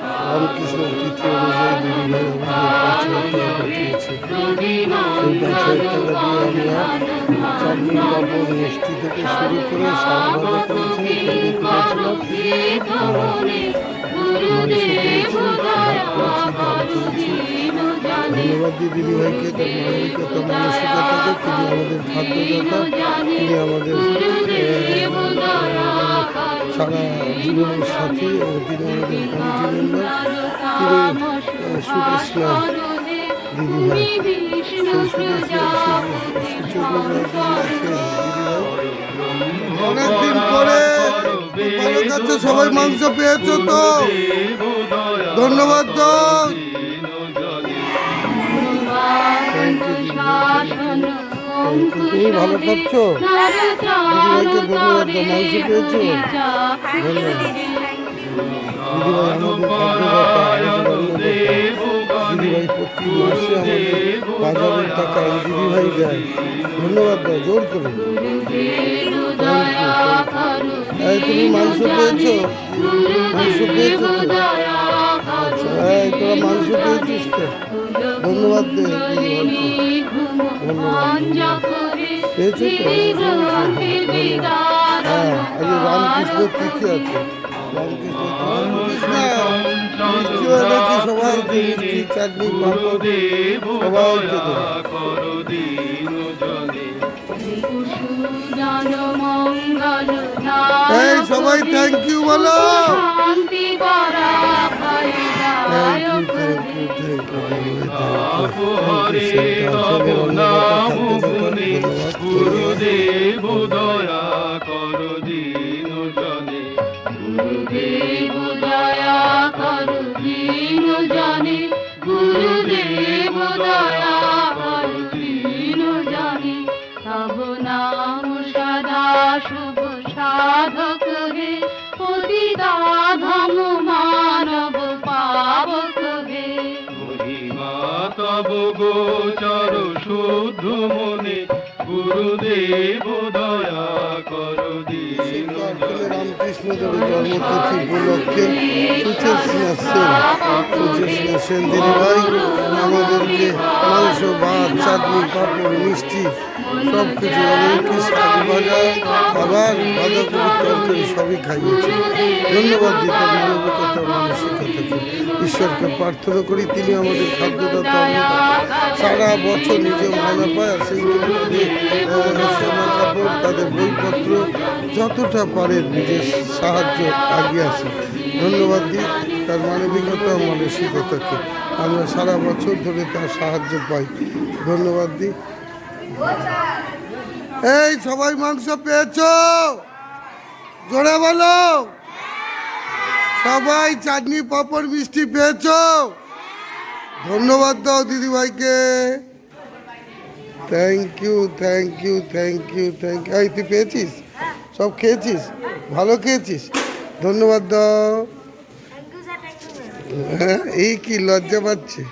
রামকৃষ্ণ তিথি অনুযায়ী দিদিভাই আমাদের পাঁচ হাজার মিষ্টি থেকে শুরু করে ভাজা করেছি ডাল ধন্যবাদ দিই দিদিভাইকে তার মানবিকতা, মানসিকতাকে, তিনি আমাদের খাদ্যদাতা তিনি আমাদের সারা জীবনের সাথী এবং তিনি আমাদের তিনি সেই অনেকদিন পরে ভালো কাছে সবাই মাংস পেয়েছ তো? ধন্যবাদ তো তুমি ভালো খাচ্ছ দিদিভাইকে ধন্যবাদ মাংস পেয়েছ? দিদিভাই প্রতি মাসে আমাদের বাজারের টাকা এই দিদিভাই দেয়। ধন্যবাদ দাও, জোর করে। তুমি মাংস পেয়েছ? মাংস পেয়েছ তো এই তোরা মাংস পেয়েছিস তো ধন্যবাদ দে দিদিভাইকে ধন্যবাদ পেয়েছ তো হ্যাঁ আজকে রামকৃষ্ণ তিথি আছে রামকৃষ্ণ সবাইকে চাটনি সবাইকে এই সবাই থ্যাংক ইউ বলো। Thank you thank you thank you thank you গুরুদেব দয়া কর দিন জনে গুরুদেব দয়া করু দীন জানে গুরুদেব দয়া তব গোচর শুদ্ধ মনে গুরুদেব দয়া কর দিন শীতকালে রামকৃষ্ণ দেবের জন্মতিথি উপলক্ষে সুচেতনা সেন সুচেতনা সেন দিদিভাই আমাদেরকে মাংস ভাত চাটনি পাঁপড় মিষ্টি সব কিছু এমনকি শাক ভাজা খাবার বাঁধাকপির তরকারি সবই খাইয়েছে ধন্যবাদ দিতে মানবিকতা মানসিকতাকে ঈশ্বরকে প্রার্থনা করি, তিনি আমাদের খাদ্যদাতা সারা বছর নিজে মায়না পায়, আর জামা কাপড় তাদের বইপত্র যতটা পারেন নিজের সাহায্য আগিয়ে আসে। ধন্যবাদ দিই, তার মানবিকতা মানসিকতাকে। আমরা সারা বছর ধরে তার সাহায্য পাই। ধন্যবাদ দিই। এই সবাই মাংস পেয়েছ? জোরে বলো। সবাই চাটনি পাপড় মিষ্টি পেয়েছ? ধন্যবাদ দাও দিদিভাইকে। Thank you thank you thank you thank you তুই পেয়েছিস? সব খেয়েছিস? ভালো খেয়েছিস? ধন্যবাদ দাও। হ্যাঁ এই কি লজ্জা পাচ্ছে?